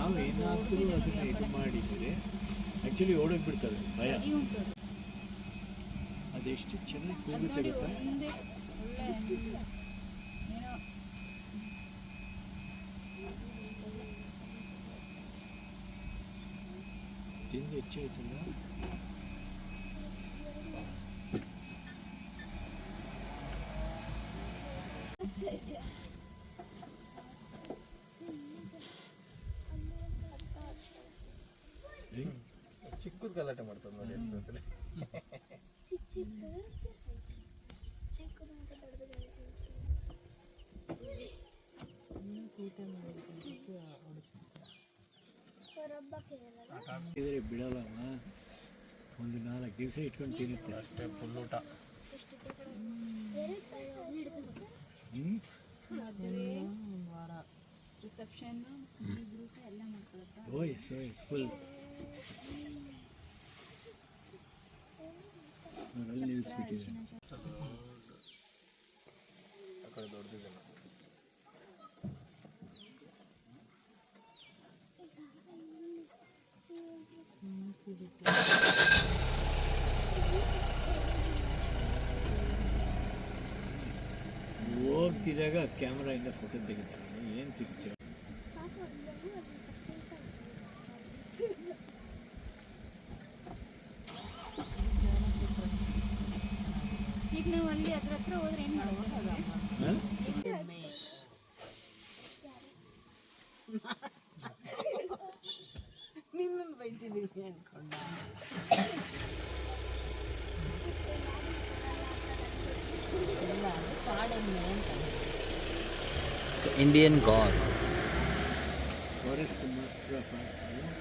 ನಾವು ಏನಾದರೂ ಅದನ್ನ ಇದು ಮಾಡಿದರೆ ಆ್ಯಕ್ಚುಲಿ ಓಡೋಗಿ ಬಿಡ್ತವೆ ಭಯ. ಅದೆಷ್ಟು ಚೆನ್ನಾಗಿ ಕೂಗುತ್ತೆ ಗೊತ್ತಾ ತಿಂದು ಹೆಚ್ಚಾಯ್ತಲ್ಲ ಚಿಕ್ಕದ್ ಗಲಾಟೆ ಮಾಡ್ತದೆ ನೋಡಿ ಇದ್ರೆ ಬಿಡಲ್ಲಮ್ಮ ಒಂದು ನಾಲ್ಕು ದಿವಸ ಇಟ್ಕೊಂಡು ತಿನ್ನುತ್ತೆ. ಅಷ್ಟೇ ಫುಲ್ ಊಟ. ರಿಸೆಪ್ಷನ್ ಎಲ್ಲ ಮಾಡ್ಕೊಳುತ್ತಾ ಓಯ್ ಓಯ್ ಫುಲ್ ಅಲ್ಲಿ ನಿಲ್ಲಿಸ್ಬಿಟ್ಟಿದೆ ಆ ಕಡೆ ದೊಡ್ಡದಿದೆ ನೋಡಿ. ಹೋಗ್ತಿದ್ದಾಗ ಕ್ಯಾಮ್ರಾಯಿಂದ ಫೋಟೋ ತೆಗಿತಾರೆ ಏನು ಸಿಗುತ್ತೆ ಈಗ ನಾವು ಅಲ್ಲಿ ಅದ್ರ ಹತ್ರ ಹೋದ್ರೆ ಏನು ಮಾಡ್ಬೋದು ಹಾಂ ನಿನ್ನನ್ನು ಬೈತಿದ್ದೀನಿ ಅನ್ಕೊಂಡ ಇಲ್ಲ ಅದು ಕಾಡೆಮ್ಮೆ ಅಂತ It's Indian god. Forest master of arts ಇವಾಗ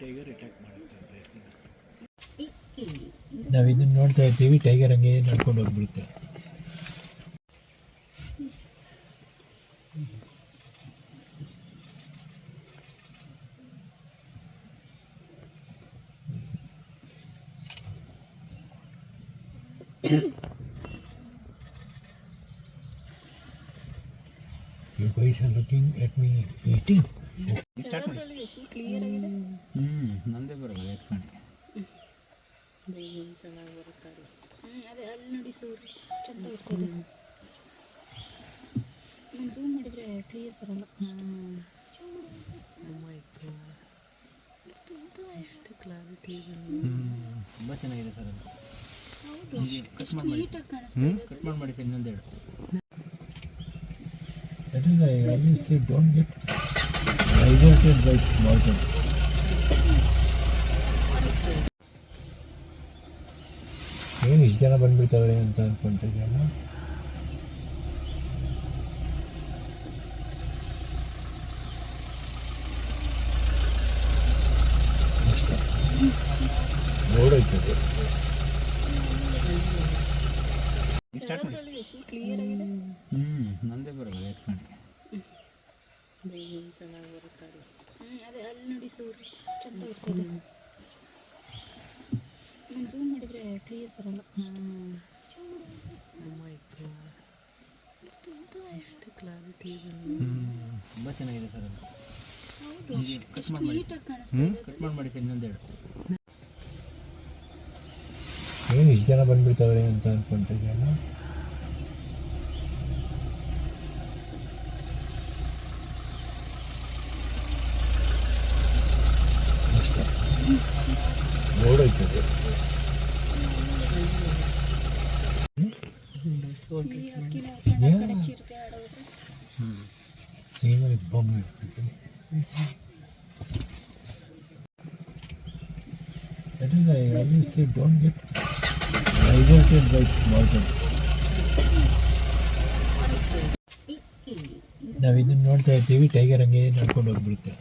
Tiger attack ಮಾಡುತ್ತೆ ಪ್ರಯತ್ನ ನಾವು ಇದನ್ನ ನೋಡ್ತಾ ಇರ್ತೀವಿ ಟೈಗರ್ ಹಂಗೆ ನಡ್ಕೊಂಡು ಹೋಗ್ಬಿಡುತ್ತೆ. You guys are looking at me. Eating. Clear ಆಗಿದೆ. ಹ್ಞೂ ನಂದೇ ಬರೋದು ಎತ್ಕೊಂಡು ಅದೇ ಅಲ್ಲಿ ನೋಡಿ ಸೂರ್ಯ ಚಂದ ಇರ್ತದೆ. ನಾನು ಝೂಮ್ ಮಾಡಿದ್ರೆ ಕ್ಲಿಯರ್ ಬರಲ್ಲ. ಎಷ್ಟು ಕ್ಲಾರಿಟಿ ತುಂಬ ಚೆನ್ನಾಗಿದೆ ಸರ್ ಅದು. ಹೌದು. ಕಟ್ ಮಾಡಿ ಮಾಡಿ ಕಟ್ ಮಾಡಿ ಮಾಡಿ ಸರ್ ಇನ್ನೊಂದೆರಡು. That is why I always say don't get diverted by small things. ಏನು ಇಷ್ಟು ಜನ? ಬಂದ್ಬಿಡ್ತಾವ್ರೆ ಅಂತ ಅನ್ಕೊಂತಿದ್ಯಲ್ಲ ಅಷ್ಟೇ ನೋಡೋಯ್ತದೆ ಹ್ಞೂ ನಂದೇ ಬರೋದು ಎತ್ಕೊಂಡು ಬೇಗನೆ ಚೆನ್ನಾಗಿ ಬರುತ್ತಾರೆ ಹ್ಮ್ ಅದೇ ಅಲ್ಲಿ ನೋಡಿ ಸೂರ್ಯ ಚಂದ ಇರ್ತದೆ. ನಾನು ಝೂಮ್ ಮಾಡಿದ್ರೆ ಕ್ಲಿಯರ್ ಬರಲ್ಲ. ಎಷ್ಟು ಕ್ಲಾರಿಟಿ ತುಂಬ ಚೆನ್ನಾಗಿದೆ ಸರ್ ಅದು. ಕಟ್ ಮಾಡಿ ಮಾಡಿ ಕಟ್ ಮಾಡಿ ಮಾಡಿ ಸರ್ ಇನ್ನೊಂದೆರಡು. ಏನು ಇಷ್ಟು ಜನ ಬಂದ್ಬಿಡ್ತಾವ್ರೆ ಅಂತ ಅನ್ಕೊಂತಿದ್ಯಲ್ಲ ಬೊಮ್ಮೆ That is why I always say don't get diverted by small things. ನಾವು ಇದನ್ನ ನೋಡ್ತಾ ಇರ್ತೀವಿ ಟೈಗರ್ ಹಂಗೆ ನಡ್ಕೊಂಡು ಹೋಗ್ಬಿಡುತ್ತೆ